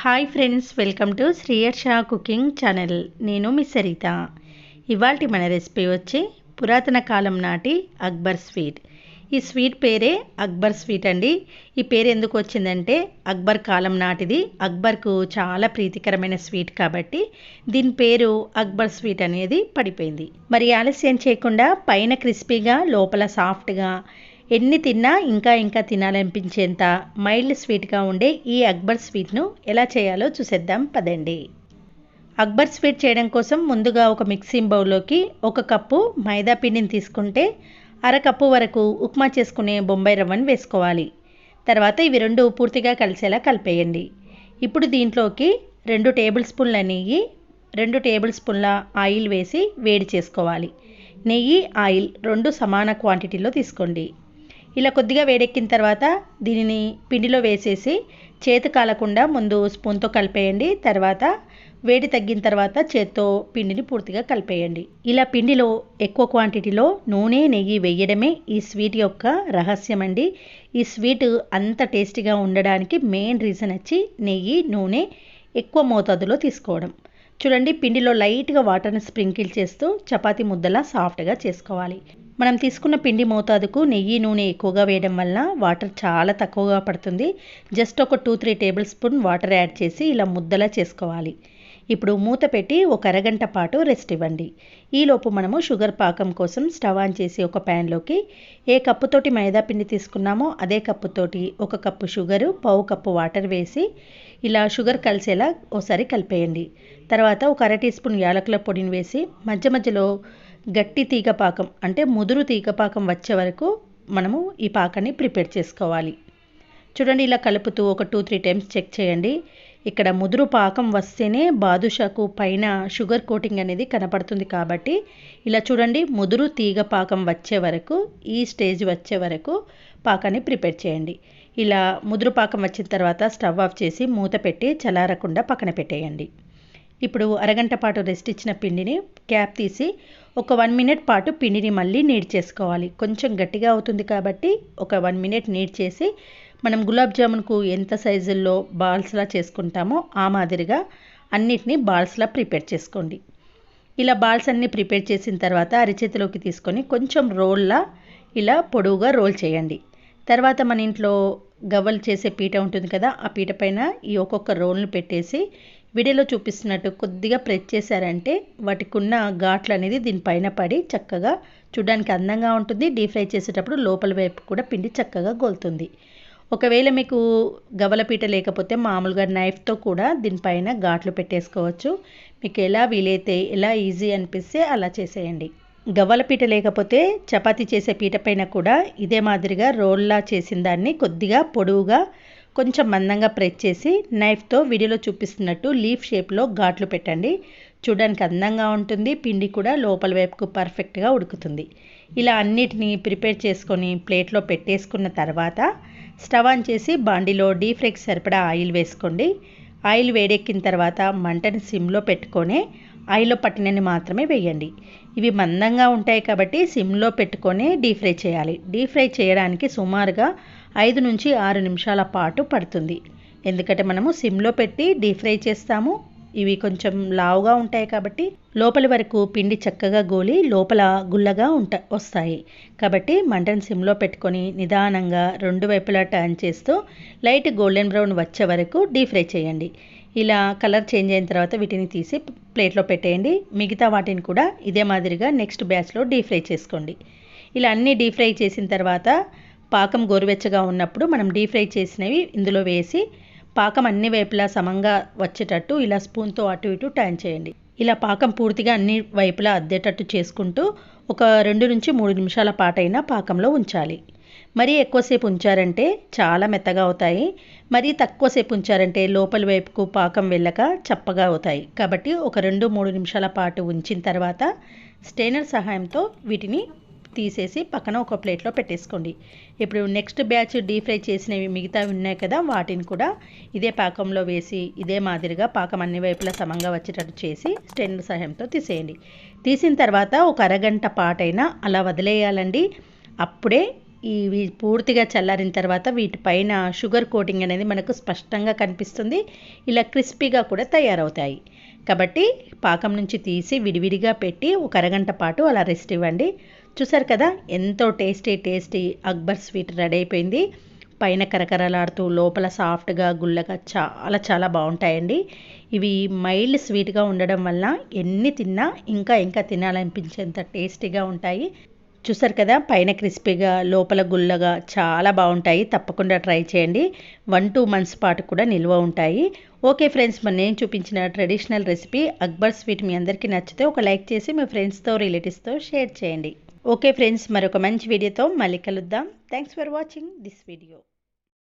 Hi friends welcome to Sriyarsha cooking channel నేను మీ సరిత. ఇవాళ మన రెసిపీ వచ్చి పురాతన కాలం నాటి అక్బర్ స్వీట్. ఈ స్వీట్ పేరే అక్బర్ స్వీట్ అండి. ఈ పేరు ఎందుకు వచ్చిందంటే అక్బర్ కాలం నాటిది. అక్బర్కు చాలా ప్రీతికరమైన స్వీట్ కాబట్టి దీని పేరు అక్బర్ స్వీట్ అనేది పడిపోయింది. మరి ఆలస్యం చేయకుండా పైన క్రిస్పీగా లోపల సాఫ్ట్గా ఎన్ని తిన్నా ఇంకా ఇంకా తినాలనిపించేంత మైల్డ్ స్వీట్గా ఉండే ఈ అక్బర్ స్వీట్ను ఎలా చేయాలో చూసేద్దాం పదండి. అక్బర్ స్వీట్ చేయడం కోసం ముందుగా ఒక మిక్సింగ్ బౌల్లోకి ఒక కప్పు మైదా పిండిని తీసుకుంటే అరకప్పు వరకు ఉప్మా చేసుకునే బొంబాయి రవ్వను వేసుకోవాలి. తర్వాత ఇవి రెండు పూర్తిగా కలిసేలా కలిపేయండి. ఇప్పుడు దీంట్లోకి రెండు టేబుల్ స్పూన్ల నెయ్యి రెండు టేబుల్ స్పూన్ల ఆయిల్ వేసి వేడి చేసుకోవాలి. నెయ్యి ఆయిల్ రెండు సమాన క్వాంటిటీలో తీసుకోండి. ఇలా కొద్దిగా వేడెక్కిన తర్వాత దీనిని పిండిలో వేసేసి చేతి కాలకుండా ముందు స్పూన్తో కలిపేయండి. తర్వాత వేడి తగ్గిన తర్వాత చేత్తో పిండిని పూర్తిగా కలిపేయండి. ఇలా పిండిలో ఎక్కువ క్వాంటిటీలో నూనె నెయ్యి వేయడమే ఈ స్వీట్ యొక్క రహస్యం అండి. ఈ స్వీట్ అంత టేస్టీగా ఉండడానికి మెయిన్ రీజన్ వచ్చి నెయ్యి నూనె ఎక్కువ మోతాదులో తీసుకోవడం. చూడండి పిండిలో లైట్గా వాటర్ని స్ప్రింకిల్ చేస్తూ చపాతీ ముద్దలా సాఫ్ట్గా చేసుకోవాలి. మనం తీసుకున్న పిండి మోతాదుకు నెయ్యి నూనె ఎక్కువగా వేయడం వల్ల వాటర్ చాలా తక్కువగా పడుతుంది. జస్ట్ ఒక two three table spoon water add చేసి ఇలా ముద్దలా చేసుకోవాలి. ఇప్పుడు మూత పెట్టి ఒక అరగంట పాటు రెస్ట్ ఇవ్వండి. ఈలోపు మనము షుగర్ పాకం కోసం స్టవ్ ఆన్ చేసి ఒక ప్యాన్లోకి ఏ కప్పుతోటి మైదా పిండి తీసుకున్నామో అదే కప్పుతోటి ఒక కప్పు షుగరు పావు కప్పు వాటర్ వేసి ఇలా షుగర్ కలిసేలా ఒకసారి కలిపేయండి. తర్వాత ఒక అర టీ స్పూన్ యాలకుల పొడిని వేసి మధ్య మధ్యలో గట్టి తీగ పాకం అంటే ముదురు తీగ పాకం వచ్చే వరకు మనము ఈ పాకాన్ని ప్రిపేర్ చేసుకోవాలి. చూడండి ఇలా కలుపుతూ ఒక టూ త్రీ టైమ్స్ చెక్ చేయండి. ఇక్కడ ముదురు పాకం వస్తేనే బాదుషాకు పైన షుగర్ కోటింగ్ అనేది కనపడుతుంది కాబట్టి ఇలా చూడండి ముదురు తీగ పాకం వచ్చే వరకు ఈ స్టేజ్ వచ్చే వరకు పాకాన్ని ప్రిపేర్ చేయండి. ఇలా ముదురు పాకం వచ్చిన తర్వాత స్టవ్ ఆఫ్ చేసి మూత పెట్టి చలారకుండా పక్కన పెట్టేయండి. ఇప్పుడు అరగంట పాటు రెస్ట్ ఇచ్చిన పిండిని క్యాప్ తీసి ఒక వన్ మినిట్ పాటు పిండిని మళ్ళీ నీడ్ చేసుకోవాలి. కొంచెం గట్టిగా అవుతుంది కాబట్టి ఒక వన్ మినిట్ నీడ్ చేసి మనం గులాబ్ జామున్కు ఎంత సైజుల్లో బాల్స్లా చేసుకుంటామో ఆ మాదిరిగా అన్నిటినీ బాల్స్లా ప్రిపేర్ చేసుకోండి. ఇలా బాల్స్ అన్నీ ప్రిపేర్ చేసిన తర్వాత అరిచేతిలోకి తీసుకొని కొంచెం రోల్లా ఇలా పొడవుగా రోల్ చేయండి. తర్వాత మన ఇంట్లో గవ్వలు చేసే పీట ఉంటుంది కదా ఆ పీట పైన ఈ ఒక్కొక్క రోల్ని పెట్టేసి వీడియోలో చూపిస్తున్నట్టు కొద్దిగా ప్రెస్ చేశారంటే వాటికి ఉన్న ఘాట్లు అనేది దీనిపైన పడి చక్కగా చూడడానికి అందంగా ఉంటుంది. డీప్ ఫ్రై చేసేటప్పుడు లోపల వైపు కూడా పిండి చక్కగా గోలుతుంది. ఒకవేళ మీకు గవల పీట లేకపోతే మామూలుగా నైఫ్తో కూడా దీనిపైన ఘాట్లు పెట్టేసుకోవచ్చు. మీకు ఎలా వీలైతే ఎలా ఈజీ అనిపిస్తే అలా చేసేయండి. గవ్వలపీట లేకపోతే చపాతీ చేసే పీట పైన కూడా ఇదే మాదిరిగా రోల్లా చేసిన దాన్ని కొద్దిగా పొడవుగా కొంచెం మందంగా ప్రెస్ చేసి నైఫ్తో వీడియోలో చూపిస్తున్నట్టు లీఫ్ షేప్లో ఘాట్లు పెట్టండి. చూడడానికి అందంగా ఉంటుంది. పిండి కూడా లోపల వైపుకు పర్ఫెక్ట్గా ఉడుకుతుంది. ఇలా అన్నిటినీ ప్రిపేర్ చేసుకొని ప్లేట్లో పెట్టేసుకున్న తర్వాత స్టవ్ ఆన్ చేసి బాండిలో డీప్ ఫ్రైకి సరిపడా ఆయిల్ వేసుకోండి. ఆయిల్ వేడెక్కిన తర్వాత మంటని సిమ్లో పెట్టుకొని ఆయిల్లో పట్టినని మాత్రమే వేయండి. ఇవి మందంగా ఉంటాయి కాబట్టి సిమ్లో పెట్టుకొని డీప్ ఫ్రై చేయాలి. డీప్ ఫ్రై చేయడానికి సుమారుగా ఐదు నుంచి ఆరు నిమిషాల పాటు పడుతుంది. ఎందుకంటే మనము సిమ్లో పెట్టి డీప్ ఫ్రై చేస్తాము. ఇవి కొంచెం లావుగా ఉంటాయి కాబట్టి లోపలి వరకు పిండి చక్కగా గోలి లోపల గుల్లగా ఉంట వస్తాయి. కాబట్టి మంటను సిమ్లో పెట్టుకొని నిదానంగా రెండు వైపులా టర్న్ చేస్తూ లైట్ గోల్డెన్ బ్రౌన్ వచ్చే వరకు డీప్ ఫ్రై చేయండి. ఇలా కలర్ చేంజ్ అయిన తర్వాత వీటిని తీసి ప్లేట్లో పెట్టేయండి. మిగతా వాటిని కూడా ఇదే మాదిరిగా నెక్స్ట్ బ్యాచ్లో డీప్ ఫ్రై చేసుకోండి. ఇలా అన్నీ డీప్ ఫ్రై చేసిన తర్వాత పాకం గోరువెచ్చగా ఉన్నప్పుడు మనం డీప్ ఫ్రై చేసినవి ఇందులో వేసి పాకం అన్ని వైపులా సమంగా వచ్చేటట్టు ఇలా స్పూన్తో అటు ఇటు టర్న్ చేయండి. ఇలా పాకం పూర్తిగా అన్ని వైపులా అద్దేటట్టు చేసుకుంటూ ఒక రెండు నుంచి మూడు నిమిషాల పాటైనా పాకంలో ఉంచాలి. మరీ ఎక్కువసేపు ఉంచారంటే చాలా మెత్తగా అవుతాయి. మరీ తక్కువసేపు ఉంచారంటే లోపలి వైపుకు పాకం వెళ్ళక చప్పగా అవుతాయి. కాబట్టి ఒక రెండు మూడు నిమిషాల పాటు ఉంచిన తర్వాత స్టెయినర్ సహాయంతో వీటిని తీసేసి పక్కన ఒక ప్లేట్లో పెట్టేసుకోండి. ఇప్పుడు నెక్స్ట్ బ్యాచ్ డీప్ ఫ్రై చేసినవి మిగతా ఉన్నాయి కదా వాటిని కూడా ఇదే పాకంలో వేసి ఇదే మాదిరిగా పాకం అన్ని వైపులా సమంగా వచ్చేటట్టు చేసి స్టెయినర్ సహాయంతో తీసేయండి. తీసిన తర్వాత ఒక అరగంట పాటైనా అలా వదిలేయాలండి. అప్పుడే ఇవి పూర్తిగా చల్లారిన తర్వాత వీటిపైన షుగర్ కోటింగ్ అనేది మనకు స్పష్టంగా కనిపిస్తుంది. ఇలా క్రిస్పీగా కూడా తయారవుతాయి. కాబట్టి పాకం నుంచి తీసి విడివిడిగా పెట్టి ఒక అరగంట పాటు అలా రెస్ట్ ఇవ్వండి. చూసారు కదా? ఎంతో tasty tasty Akbar sweet ready అయిపోయింది. పైన కరకరలాడుతూ లోపల సాఫ్ట్గా గుల్లగా చాలా చాలా బాగుంటాయండి. ఇవి మైల్డ్ స్వీట్గా ఉండడం వల్ల ఎన్ని తిన్నా ఇంకా ఇంకా తినాలనిపించేంత టేస్టీగా ఉంటాయి. చూసారు కదా? పైన క్రిస్పీగా లోపల గుల్లగా చాలా బాగుంటాయి. తప్పకుండా ట్రై చేయండి. వన్ టూ మంత్స్ పాటు కూడా నిల్వ ఉంటాయి. ఓకే ఫ్రెండ్స్ మరి నేను చూపించిన ట్రెడిషనల్ రెసిపీ అక్బర్ స్వీట్ మీ అందరికీ నచ్చితే ఒక లైక్ చేసి మీ ఫ్రెండ్స్తో రిలేటివ్స్తో షేర్ చేయండి. ఓకే ఫ్రెండ్స్ మరొక మంచి వీడియోతో మళ్ళీ కలుద్దాం. Thanks for watching this video